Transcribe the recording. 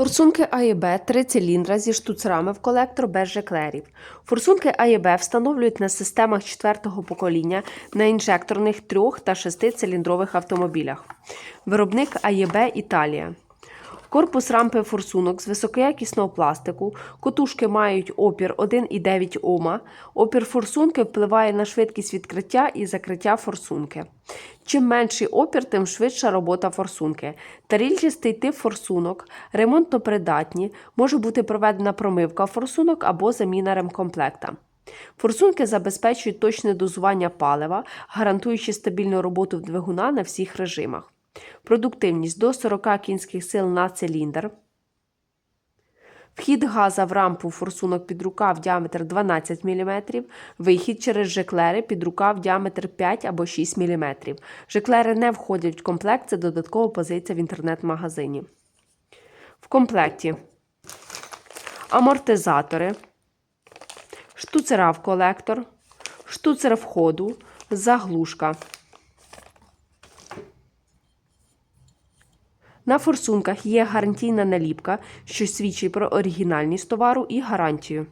Форсунки А і Б – три циліндра зі штуцерами в колектор без жеклерів. Форсунки А встановлюють на системах четвертого покоління на інжекторних трьох та шестициліндрових автомобілях. Виробник АЄБ Італія. Корпус рампи форсунок з високоякісного пластику. Котушки мають опір 1,9 Ома. Опір форсунки впливає на швидкість відкриття і закриття форсунки. Чим менший опір, тим швидша робота форсунки. Тарільчастий тип форсунок ремонтно придатні, може бути проведена промивка форсунок або заміна ремкомплекта. Форсунки забезпечують точне дозування палива, гарантуючи стабільну роботу двигуна на всіх режимах. Продуктивність до 40 кінських сил на циліндр. Вхід газа в рампу форсунок під рукав діаметр 12 мм, вихід через жеклери під рукав діаметр 5 або 6 мм. Жеклери не входять в комплект, це додаткова позиція в інтернет-магазині. В комплекті амортизатори, штуцера в колектор, штуцер входу, заглушка. На форсунках є гарантійна наліпка, що свідчить про оригінальність товару і гарантію.